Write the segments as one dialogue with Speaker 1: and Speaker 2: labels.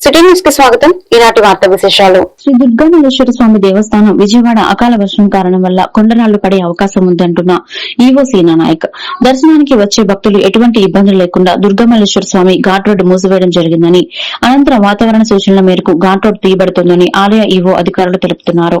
Speaker 1: City న్యూస్కి స్వాగతం. ఈనాటి వార్త విశేషాలు.
Speaker 2: శ్రీ దుర్గామల్లేశ్వర స్వామి దేవస్థానం విజయవాడ అకాల వర్షం కారణం వల్ల కొండరాళ్ళు పడే అవకాశం ఉందంటున్న ఈవో సీనా నాయక్. దర్శనానికి వచ్చే భక్తులు ఎటువంటి ఇబ్బందులు లేకుండా దుర్గామల్లేశ్వర స్వామి ఘాట్ రోడ్డు మూసివేయడం జరిగిందని అనంతరం వాతావరణ సూచనల మేరకు ఘాట్ రోడ్ తీయబడుతోందని ఆలయ ఈవో అధికారులు తెలుపుతున్నారు.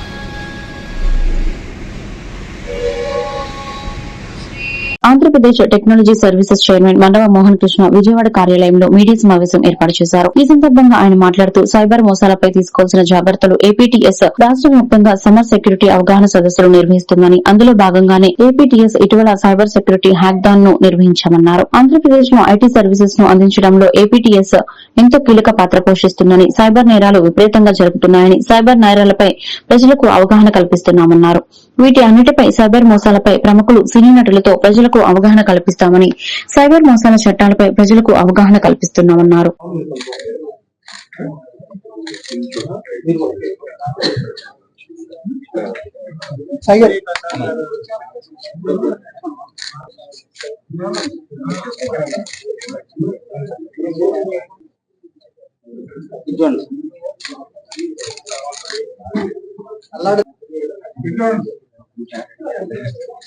Speaker 2: Andhra Pradesh technology services chairman Mandava Mohan Krishna Vijayawada కార్యాలయంలో మీడియా సమావేశం ఏర్పాటు చేశారు. ఈ సందర్భంగా ఆయన మాట్లాడుతూ సైబర్ మోసాలపై తీసుకోవాల్సిన జాగ్రత్తలు ఏపీటీఎస్ రాష్ట వ్యాప్తంగా సమ్మర్ సెక్యూరిటీ అవగాహన సదస్సులు నిర్వహిస్తుందని అందులో భాగంగానే ఏపీటీఎస్ ఇటీవల సైబర్ సెక్యూరిటీ హ్యాక్దాన్ను నిర్వహించామన్నారు. ఆంధ్రప్రదేశ్లో ఐటీ సర్వీసెస్ను అందించడంలో ఏపీటీఎస్ ఎంతో కీలక పాత్ర పోషిస్తుందని సైబర్ నేరాలు విపరీతంగా జరుగుతున్నాయని సైబర్ నేరాలపై ప్రజలకు అవగాహన కల్పిస్తున్నామన్నారు. వీటి అన్నిటిపై సైబర్ మోసాలపై ప్రముఖులు సినీ నటులతో ప్రజలకు అవగాహన కల్పిస్తామని సైబర్ మోసాల చట్టాలపై ప్రజలకు అవగాహన కల్పిస్తున్నామన్నారు.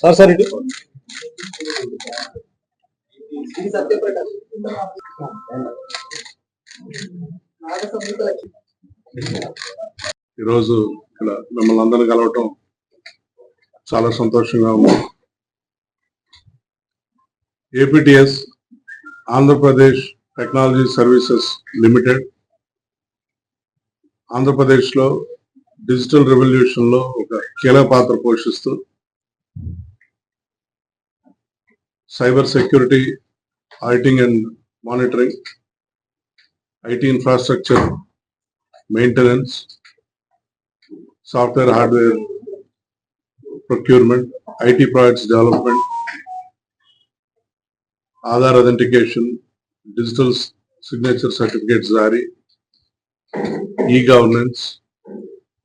Speaker 3: సార్ సార్ ఇటు.
Speaker 4: ఈరోజు ఇక్కడ మిమ్మల్ని అందరిని కలవటం చాలా సంతోషంగా ఉంది. APTS Andhra Pradesh technology services limited ఆంధ్రప్రదేశ్లో డిజిటల్ రెవల్యూషన్లో ఒక కీలక పాత్ర పోషిస్తూ cyber security auditing and monitoring IT infrastructure maintenance software hardware procurement IT projects development Aadhaar authentication digital signature certificate జారీ ఈ గవర్నెన్స్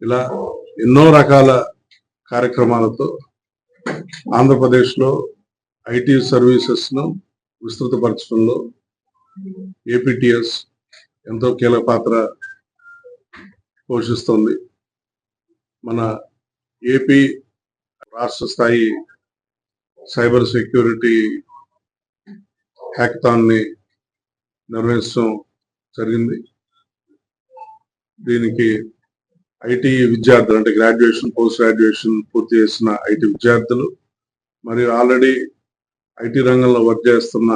Speaker 4: ఇలా ఎన్నో రకాల కార్యక్రమాలతో ఆంధ్రప్రదేశ్లో ఐటీ సర్వీసెస్ను విస్తృతపరచడంలో ఏపీటీఎస్ ఎంతో కీలక పాత్ర పోషిస్తుంది. మన ఏపీ రాష్ట్ర స్థాయి సైబర్ సెక్యూరిటీ హ్యాక్థాన్ని నిర్వహించడం జరిగింది. దీనికి ఐటీ విద్యార్థులు అంటే గ్రాడ్యుయేషన్ పోస్ట్ గ్రాడ్యుయేషన్ పూర్తి చేసిన ఐటీ విద్యార్థులు మరియు ఆల్రెడీ ఐటీ రంగంలో వర్క్ చేస్తున్న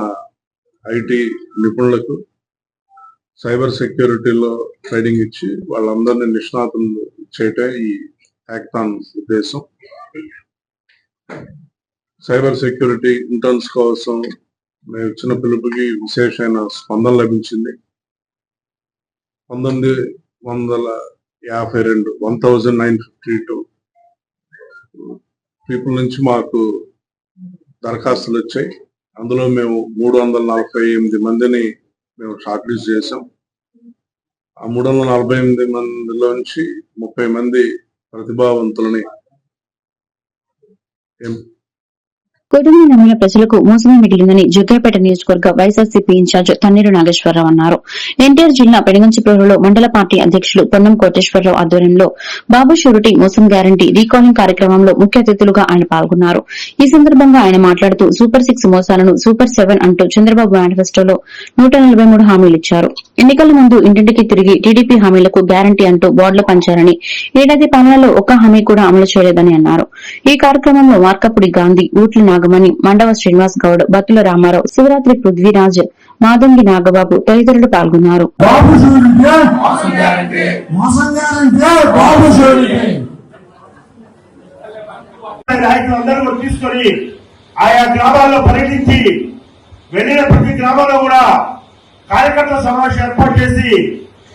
Speaker 4: ఐటీ నిపుణులకు సైబర్ సెక్యూరిటీలో ట్రైనింగ్ ఇచ్చి వాళ్ళందరినీ నిష్ణాతులు చేయటం ఈ హ్యాక్థాన్ ఉద్దేశం. సైబర్ సెక్యూరిటీ ఇంటర్న్స్ కోసం మేము ఇచ్చిన పిలుపుకి విశేషమైన స్పందన లభించింది. పంతొమ్మిది వందల యాభై రెండు one thousand nine fifty two. People నుంచి మాకు దరఖాస్తులు వచ్చాయి అందులో మేము మూడు వందల నలభై ఎనిమిది మందిని మేము షార్ట్ లిస్ట్ చేసాం ఆ మూడు వందల నలభై ఎనిమిది మందిలోంచి ముప్పై మంది ప్రతిభావంతులని ఎం-
Speaker 2: కుటుంబం నమ్మిన ప్రజలకు మోసమే మిగిలిందని జగ్గైపేట నియోజకవర్గ వైఎస్ఆర్సీపీ ఇన్ఛార్జ్ తన్నీరు నాగేశ్వరరావు అన్నారు. ఎన్టీఆర్ జిల్లా పెనుగంచిప్రోలులో మండల పార్టీ అధ్యక్షులు పొన్నం కోటేశ్వరరావు ఆధ్వర్యంలో బాబు షూరిటీ మోసం గ్యారంటీ రీకాలింగ్ కార్యక్రమంలో ముఖ్య అతిథులుగా ఆయన పాల్గొన్నారు. ఈ సందర్భంగా ఆయన మాట్లాడుతూ సూపర్ సిక్స్ మోసాలను సూపర్ సెవెన్ అంటూ చంద్రబాబు మేనిఫెస్టోలో నూట నలభై మూడు హామీలు ఇచ్చారు. ఎన్నికల ముందు ఇంటింటికి తిరిగి టీడీపీ హామీలకు గ్యారంటీ అంటూ బోర్డులు పంచారని ఏడాది పాలనలో ఒక్క హామీ కూడా అమలు చేయలేదని అన్నారు. ఈ కార్యక్రమంలో మార్కపుడి గాంధీ ఊట్ల నాగమణి మండవ శ్రీనివాస్ గౌడ్ బత్తుల రామారావు శివరాత్రి పృథ్వీరాజ్ మాదంగి నాగబాబు తదితరులు పాల్గొన్నారు.
Speaker 5: నాయకులందరూ తీసుకొని ఆయా గ్రామాల్లో పర్యటించి వెళ్ళిన ప్రతి గ్రామంలో కూడా కార్యకర్తల సమావేశం ఏర్పాటు చేసి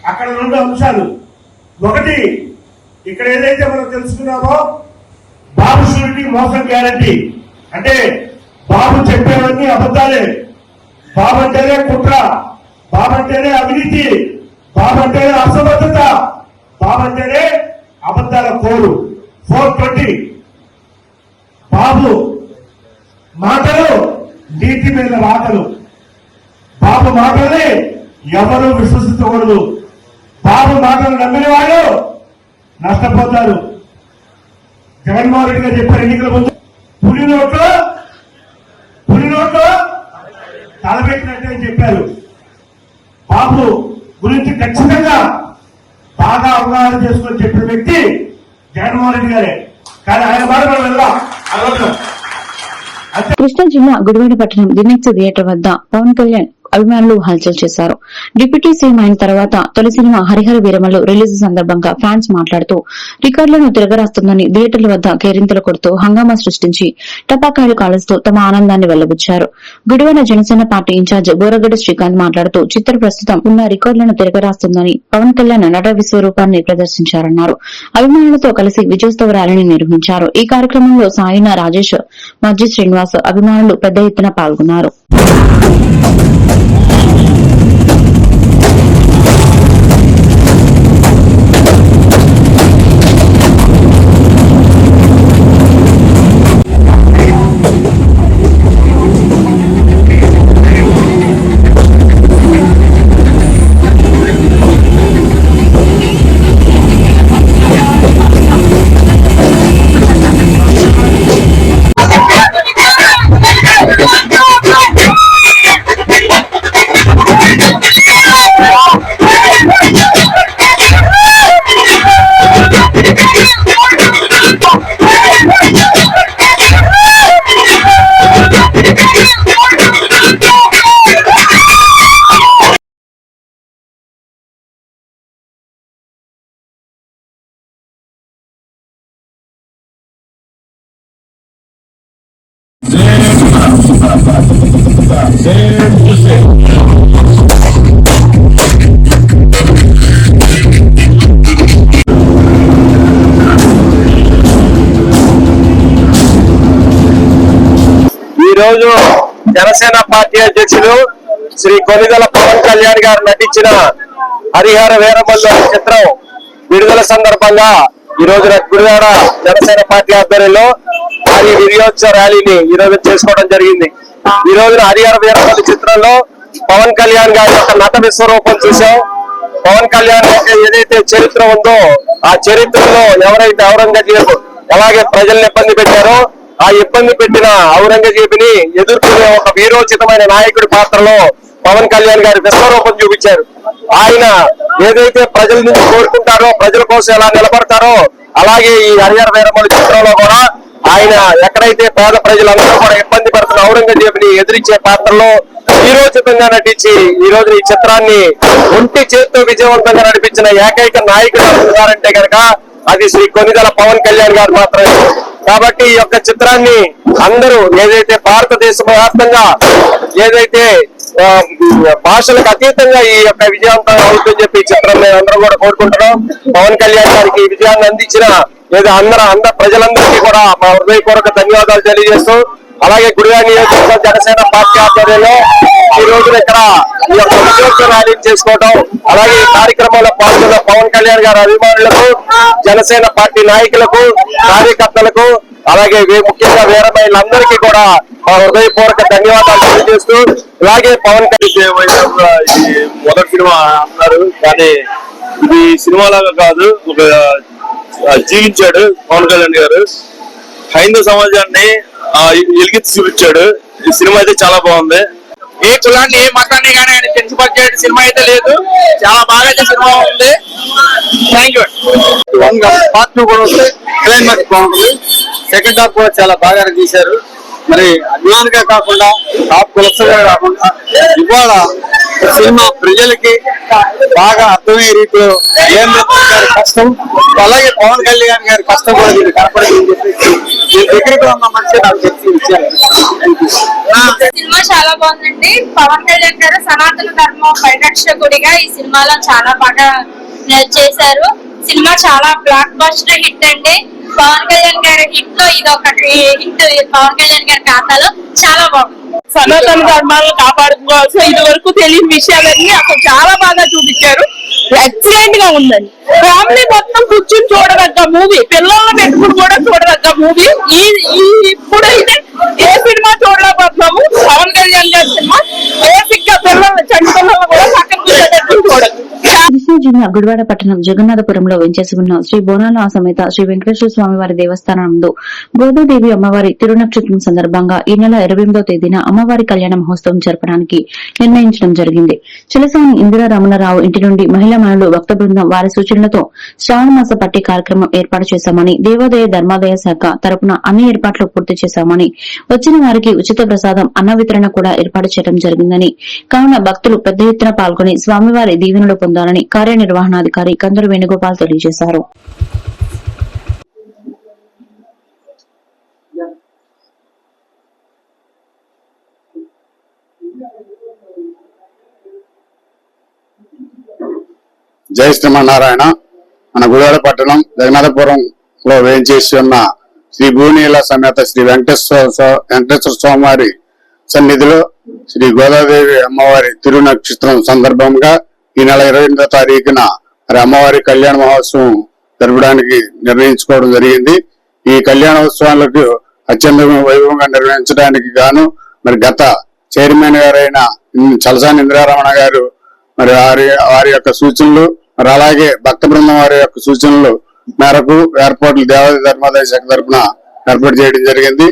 Speaker 5: అక్కడ రెండు అంశాలు. ఒకటి ఇక్కడ ఏదైతే మనం తెలుసుకున్నామో బాబు షూరిటీ మోసం గ్యారంటీ. అంటే బాబు చెప్పేవన్నీ అబద్ధాలే. బాబు అంటేనే కుట్ర బాబు అంటేనే అవినీతి బాబు అంటేనే అసమర్థత బాబు అంటేనే అబద్ధాల కోరు ఫోర్ ట్వంటీ. బాబు మాటలు నీతి మీద మాటలు బాబు మాటల్ని ఎవరు విశ్వసించకూడదు. బాబు మాటలు నమ్మిన వాళ్ళు నష్టపోతారు. జగన్మోహన్ రెడ్డి గారు చెప్పారు ఎన్నికల ముందు పులి నోట్లో పులి నోట్లో తలబెట్టినట్టే అని చెప్పారు. బాబు గురించి ఖచ్చితంగా బాగా అవగాహన చేసుకొని చెప్పిన వ్యక్తి జగన్మోహన్ రెడ్డి గారే. కానీ ఆయన మాట మనం వెళ్దాం
Speaker 2: కృష్ణా జిల్లా గుడివాడ పట్టణం దినెక్స్ థియేటర్ వద్ద పవన్ కళ్యాణ్ అభిమానులు హల్చల్ చేశారు. డిప్యూటీ సీఎం అయిన తర్వాత తొలి సినిమా హరిహర వీరమలు రిలీజ్ సందర్భంగా ఫ్యాన్స్ మాట్లాడుతూ రికార్డులను తిరగరాస్తుందని థియేటర్ల వద్ద కేరింతలు కొడుతూ హంగామా సృష్టించి టపాకాయలు కాలుస్తూ తమ ఆనందాన్ని వెల్లబుచ్చారు గుడివాడ జనసేన పార్టీ ఇన్ఛార్జ్ బోరగడ్డ శ్రీకాంత్ మాట్లాడుతూ చిత్ర ప్రస్తుతం ఉన్న రికార్డులను తిరగరాస్తుందని పవన్ కళ్యాణ్ నట విశ్వరూపాన్ని ప్రదర్శించారన్నారు. అభిమానులతో కలిసి విజయోత్సవ ర్యాలీని నిర్వహించారు. ఈ కార్యక్రమంలో సాయిన రాజేష్ మజ్జి శ్రీనివాస్ అభిమానులు పెద్ద ఎత్తున పాల్గొన్నారు.
Speaker 5: రోజు జనసేన పార్టీ అధ్యక్షులు శ్రీ కొనిదల పవన్ కళ్యాణ్ గారు నటించిన హరిహర వీరమల్లు చిత్రం విడుదల సందర్భంగా ఈ రోజున గుడివాడ జనసేన పార్టీ ఆధ్వర్యంలో భారీ విజయోత్సవ ర్యాలీని ఈ రోజు చేసుకోవడం జరిగింది. ఈ రోజున హరిహర వీరమల్లు చిత్రంలో పవన్ కళ్యాణ్ గారి యొక్క నట విశ్వరూపం చూసాం పవన్ కళ్యాణ్ యొక్క ఏదైతే చరిత్ర ఉందో ఆ చరిత్రలో ఎవరైతే ఔరంగజేబు ఎలాగే ప్రజల్ని ఇబ్బంది పెట్టారో ఆ ఇబ్బంది పెట్టిన ఔరంగజేబుని ఎదుర్కొనే ఒక వీరోచితమైన నాయకుడి పాత్రలో పవన్ కళ్యాణ్ గారి విశ్వరూపం చూపించారు. ఆయన ఏదైతే ప్రజల నుంచి కోరుకుంటారో ప్రజల కోసం ఎలా నిలబడతారో అలాగే ఈ హరిహర వీరమల్లి చిత్రంలో కూడా ఆయన ఎక్కడైతే పేద ప్రజలందరూ కూడా ఇబ్బంది పడుతున్న ఔరంగజేబుని ఎదిరించే పాత్రలో హీరోచితంగా నటించి ఈ రోజు ఈ చిత్రాన్ని ఒంటి చేత్తో విజయవంతంగా నడిపించిన ఏకైక నాయకుడు ఉన్నారంటే కనుక అది శ్రీ కొనిదల పవన్ కళ్యాణ్ గారు మాత్రమే. కాబట్టి ఈ యొక్క చిత్రాన్ని అందరూ ఏదైతే భారతదేశం వ్యాప్తంగా ఏదైతే భాషలకు అతీతంగా ఈ యొక్క విజయవంతం అవుతుందని చెప్పి ఈ చిత్రం అందరం కూడా కోరుకుంటున్నాం. పవన్ కళ్యాణ్ గారికి విజయాన్ని అందించిన లేదా అందరూ అందరు ప్రజలందరికీ కూడా మా హృదయపూర్వక ధన్యవాదాలు తెలియజేస్తూ అలాగే గుడిగా నియోజకవర్గ జనసేన పార్టీ ఆధ్వర్యంలో ఈ రోజున ఇక్కడ ఈ యొక్క ఉద్యోగ ర్యాలీ చేసుకోవడం అలాగే ఈ కార్యక్రమంలో పాల్గొన్న పవన్ కళ్యాణ్ గారి అభిమానులకు జనసేన పార్టీ నాయకులకు కార్యకర్తలకు అలాగే ముఖ్యంగా వీర కూడా మా హృదయపూర్వక ధన్యవాదాలు తెలియజేస్తూ అలాగే పవన్ కళ్యాణ్ ఇది మొదటి సినిమా అన్నారు కానీ ఇది సినిమాలాగా కాదు ఒక జీవించాడు పవన్ కళ్యాణ్ గారు. హైందవ సమాజాన్ని ఆ, ఎలిగెత్తి చూపించాడు. ఈ సినిమా అయితే చాలా బాగుంది.
Speaker 6: ఏ కులాన్ని ఏ మతాన్ని కానీ ఆయన కించపరిచే సినిమా అయితే లేదు. చాలా బాగా అయితే సినిమా ఉంది. థ్యాంక్ యూ
Speaker 3: పార్ట్ టూ కూడా వస్తే క్లైమాక్స్ బాగుంటుంది సెకండ్ హాఫ్ కూడా చాలా బాగా తీశారు మరి అభిమానిగా కాకుండా టాప్ కులసగా కాకుండా ఇవాళ సినిమా ప్రజలకి బాగా అర్థమయ్యే రీతిలో ఏం గారి కష్టం అలాగే పవన్ కళ్యాణ్ గారి కష్టం కూడా మీరు కనపడింది ఈ దగ్గరికి ఉన్న మనిషి నాకు తెలిసి ఇచ్చారు.
Speaker 7: సినిమా చాలా బాగుందండి. పవన్ కళ్యాణ్ గారు సనాతన ధర్మ పరిరక్షకుడిగా ఈ సినిమాలో చాలా బాగా చేశారు సినిమా చాలా బ్లాక్ బస్టర్ హిట్ అండి. పవన్ కళ్యాణ్ గారి హిట్లో ఇది ఒక హిట్ పవన్ కళ్యాణ్ గారి ఖాతాలో చాలా బాగుంది.
Speaker 8: సనాతన ధర్మాలను కాపాడుకోవాల్సిన ఇది వరకు తెలియని విషయాలన్నీ అసలు చాలా బాగా చూపించారు. ఎక్సలెంట్గా ఉందండి. ఫ్యామిలీ మొత్తం కూర్చుని చూడదగ్గ మూవీ పిల్లల్ని పెట్టుకుని కూడా చూడదగ్గ మూవీ. ఈ ఇప్పుడైతే ఇప్పుడు అయితే ఏ సినిమా చూడలేకపోతున్నాము. పవన్ కళ్యాణ్ గారి సినిమా. బేసిక్గా పిల్లలు చంటి పిల్లల్ని కూడా పక్కన కూర్చోబెట్టుకుని చూడదు
Speaker 2: కృష్ణా జిల్లా గుడివాడ పట్టణం జగన్నాథపురంలో వెంచేసి ఉన్న శ్రీ బోనాల సమేత శ్రీ వెంకటేశ్వర స్వామి వారి దేవస్థానంలో గోదాదేవి అమ్మవారి తిరునక్షత్రం సందర్భంగా ఈ నెల ఇరవై ఎనిమిదో తేదీన అమ్మవారి కళ్యాణ మహోత్సవం జరపడానికి నిర్ణయించడం జరిగింది. చిలసాని ఇందిరా రమణరావు ఇంటి నుండి మహిళా మనులు భక్త బృందం వారి సూచనలతో శ్రావణ మాస పట్టి కార్యక్రమం ఏర్పాటు చేశామని దేవాదాయ ధర్మాదాయ శాఖ తరపున అన్ని ఏర్పాట్లు పూర్తి చేశామని వచ్చిన వారికి ఉచిత ప్రసాదం అన్న వితరణ కూడా ఏర్పాటు చేయడం జరిగిందని కావున భక్తులు పెద్ద ఎత్తున పాల్గొని స్వామివారి దీవెనలు పొందాలని నిర్వహణాధికారి కందరు వేణుగోపాల్ తెలియజేశారు.
Speaker 3: జై శ్రీమన్నారాయణ. మన గుడివాడ పట్టణం జగన్నాథపురంలో వేయించేసి ఉన్న శ్రీ భూనీల సమేత శ్రీ వెంకటేశ్వర వెంకటేశ్వర స్వామివారి సన్నిధిలో శ్రీ గోదాదేవి అమ్మవారి తిరునక్షత్రం సందర్భంగా ఈ నెల ఇరవై ఎనిమిదో తారీఖున మరి అమ్మవారి కళ్యాణ మహోత్సవం జరపడానికి నిర్ణయించుకోవడం జరిగింది. ఈ కళ్యాణోత్సవాలకు అత్యంత వైభవంగా నిర్వహించడానికి గాను మరి గత చైర్మన్ గారైన చలసాని ఇంద్రారమణ గారు మరి వారి వారి యొక్క సూచనలు మరి అలాగే భక్త బృందం వారి యొక్క సూచనలు మేరకు ఏర్పాట్లు దేవాదాయ ధర్మాదాయ శాఖ తరఫున ఏర్పాటు చేయడం జరిగింది.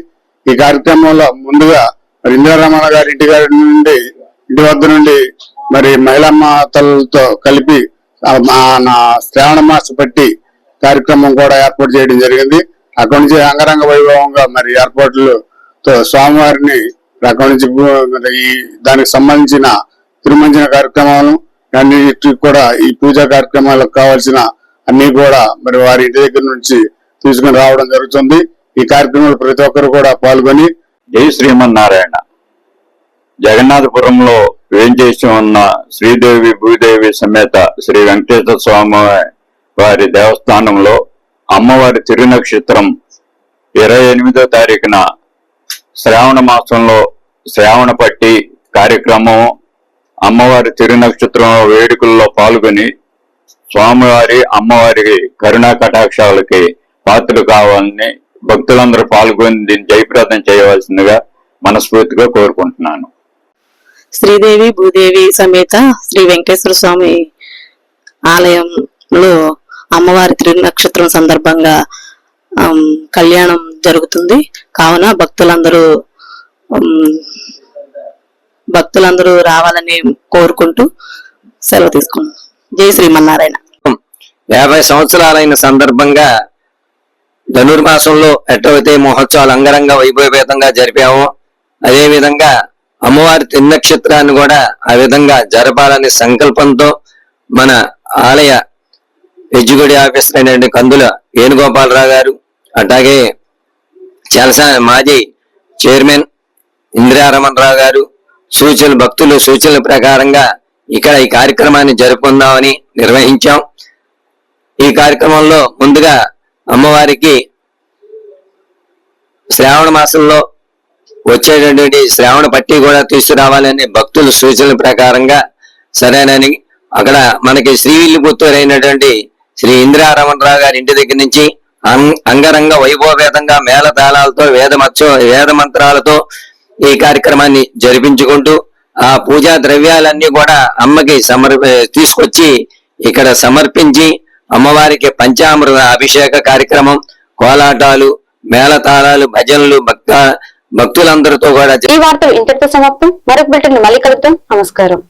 Speaker 3: ఈ కార్యక్రమంలో ముందుగా మరి ఇందిరారమణ గారి ఇంటి గారి నుండి ఇంటి వద్ద నుండి మరి మహిళా మాతలతో కలిపి శ్రావణ మాస పట్టి కార్యక్రమం కూడా ఏర్పాటు చేయడం జరిగింది. అక్కడి నుంచి అంగరంగ వైభవంగా మరి ఏర్పాట్లతో స్వామివారిని అక్కడి నుంచి ఈ దానికి సంబంధించిన తిరుమంజన కార్యక్రమాలు అన్నిటి కూడా ఈ పూజా కార్యక్రమాలకు కావాల్సిన అన్ని కూడా మరి వారి ఇంటి దగ్గర నుంచి తీసుకుని రావడం జరుగుతుంది. ఈ కార్యక్రమంలో ప్రతి ఒక్కరు కూడా పాల్గొని
Speaker 5: జై శ్రీమన్నారాయణ. జగన్నాథపురంలో వేంచేసి ఉన్న శ్రీదేవి భూదేవి సమేత శ్రీ వెంకటేశ్వర స్వామి వారి దేవస్థానంలో అమ్మవారి తిరునక్షత్రం ఇరవై ఎనిమిదో తారీఖున శ్రావణ మాసంలో శ్రావణ పట్టి కార్యక్రమం అమ్మవారి తిరునక్షత్రం వేడుకల్లో పాల్గొని స్వామివారి అమ్మవారి కరుణా కటాక్షాలకి పాత్రలు కావాలని భక్తులందరూ పాల్గొని దీన్ని జయప్రదం చేయవలసిందిగా మనస్ఫూర్తిగా కోరుకుంటున్నాను.
Speaker 8: శ్రీదేవి భూదేవి సమేత శ్రీ వెంకటేశ్వర స్వామి ఆలయంలో అమ్మవారి త్రినక్షత్రం సందర్భంగా కళ్యాణం జరుగుతుంది. కావున భక్తులందరూ భక్తులందరూ రావాలని కోరుకుంటూ సెలవు తీసుకున్నాం జై శ్రీమన్నారాయణ.
Speaker 5: యాభై సంవత్సరాలైన సందర్భంగా ధనుర్మాసంలో ఎట్టవైతే మహోత్సవాలు అంగరంగ వైభవేతంగా జరిపామో అదే విధంగా అమ్మవారి తిన్నక్షత్రాన్ని కూడా ఆ విధంగా జరపాలనే సంకల్పంతో మన ఆలయ ఎడ్యుగడి ఆఫీసర్ అయినటువంటి కందుల వేణుగోపాలరావు గారు అట్లాగే చలసా మాజీ చైర్మన్ ఇందిరారమణరావు గారు సూచనలు భక్తులు సూచనల ప్రకారంగా ఇక్కడ ఈ కార్యక్రమాన్ని జరుపుకుందామని నిర్వహించాం.
Speaker 9: ఈ కార్యక్రమంలో ముందుగా అమ్మవారికి శ్రావణ మాసంలో వచ్చేటటువంటి శ్రావణ పట్టి కూడా తీసుకురావాలని భక్తుల సూచనల ప్రకారంగా సరేనని అక్కడ మనకి శ్రీవిల్లిపుత్తూరు అయినటువంటి శ్రీ ఇంద్రారమణరావు గారి ఇంటి దగ్గర నుంచి అం- అంగరంగ వైభవేదంగా మేళతాళాలతో వేద వేద మంత్రాలతో ఈ కార్యక్రమాన్ని జరిపించుకుంటూ ఆ పూజా ద్రవ్యాలన్నీ కూడా అమ్మకి సమర్ తీసుకొచ్చి ఇక్కడ సమర్పించి అమ్మవారికి పంచామృత అభిషేక కార్యక్రమం కోలాటాలు మేళతాళాలు భజనలు భక్త భక్తులందరితో కూడా
Speaker 1: ఈ వార్తలు ఇంతటితో సమాప్తం. మరొక బిల్టన్ మళ్ళీ కలుద్దాం. నమస్కారం.